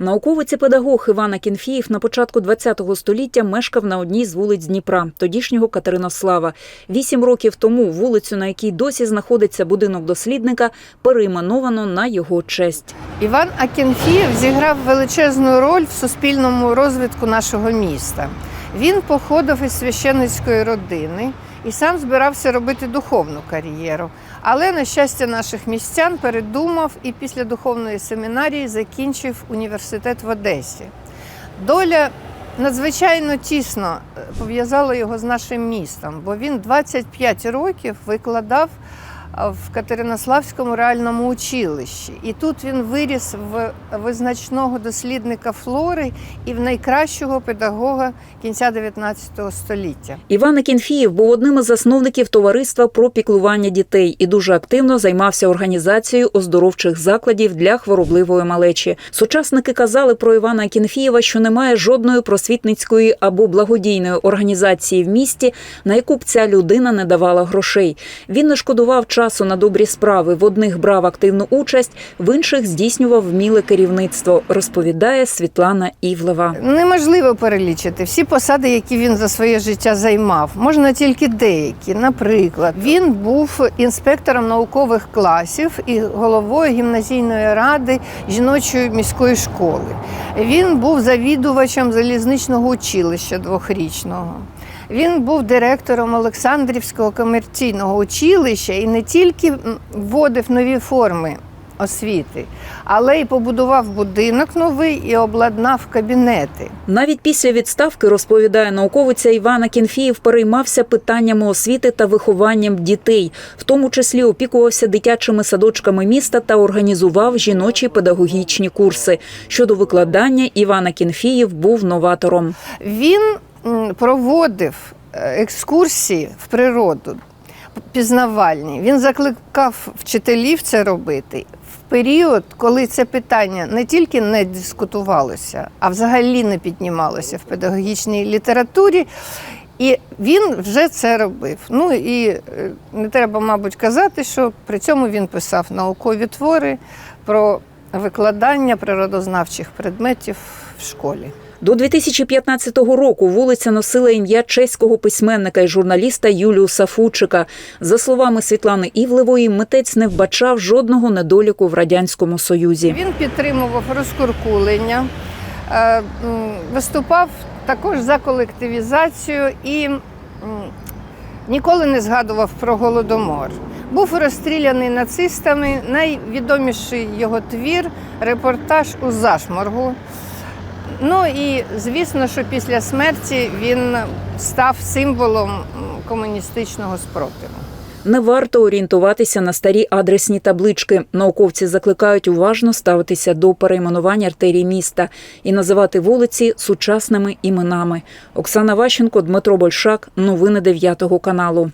Науковець і педагог Іван Акінфіїв на початку ХХ століття мешкав на одній з вулиць Дніпра, тодішнього Катеринослава. Вісім років тому вулицю, на якій досі знаходиться будинок дослідника, перейменовано на його честь. Іван Акінфієв зіграв величезну роль в суспільному розвитку нашого міста. Він походив із священницької родини і сам збирався робити духовну кар'єру. Але, на щастя наших містян, передумав і після духовної семінарії закінчив університет в Одесі. Доля надзвичайно тісно е, пов'язала його з нашим містом, бо він 25 років викладав в Катеринославському реальному училищі. І тут він виріс в визначного дослідника флори і в найкращого педагога кінця 19 століття. Іван Акінфіїв був одним із засновників товариства про піклування дітей і дуже активно займався організацією оздоровчих закладів для хворобливої малечі. Сучасники казали про Івана Акінфієва, що немає жодної просвітницької або благодійної організації в місті, на яку б ця людина не давала грошей. Він не шкодував часу на добрі справи. В одних брав активну участь, в інших здійснював вміле керівництво, розповідає Світлана Івлева. Неможливо перелічити всі посади, які він за своє життя займав. Можна тільки деякі. Наприклад, він був інспектором наукових класів і головою гімназійної ради жіночої міської школи. Він був завідувачем залізничного училища двохрічного. Він був директором Олександрівського комерційного училища і не тільки вводив нові форми освіти, але й побудував будинок новий і обладнав кабінети. Навіть після відставки, розповідає науковиця Івана Кінфіїв, переймався питаннями освіти та вихованням дітей, в тому числі опікувався дитячими садочками міста та організував жіночі педагогічні курси. Щодо викладання, Іван Кінфіїв був новатором. Він проводив е, екскурсії в природу пізнавальні. Він закликав вчителів це робити в період, коли це питання не тільки не дискутувалося, а взагалі не піднімалося в педагогічній літературі. І він вже це робив. Ну і е, не треба, мабуть, казати, що при цьому він писав наукові твори про викладання природознавчих предметів в школі. До 2015 року вулиця носила ім'я чеського письменника і журналіста Юліуса Фучика. За словами Світлани Івлевої, митець не вбачав жодного недоліку в радянському союзі. Він підтримував розкуркулення, е, виступав також за колективізацію і ніколи не згадував про голодомор. Був розстріляний нацистами. Найвідоміший його твір репортаж у зашморгу. Ну і звісно, що після смерті він став символом комуністичного спротиву. Не варто орієнтуватися на старі адресні таблички. Науковці закликають уважно ставитися до перейменування артерій міста і називати вулиці сучасними іменами. Оксана Ващенко, Дмитро Большак. Новини 9 каналу.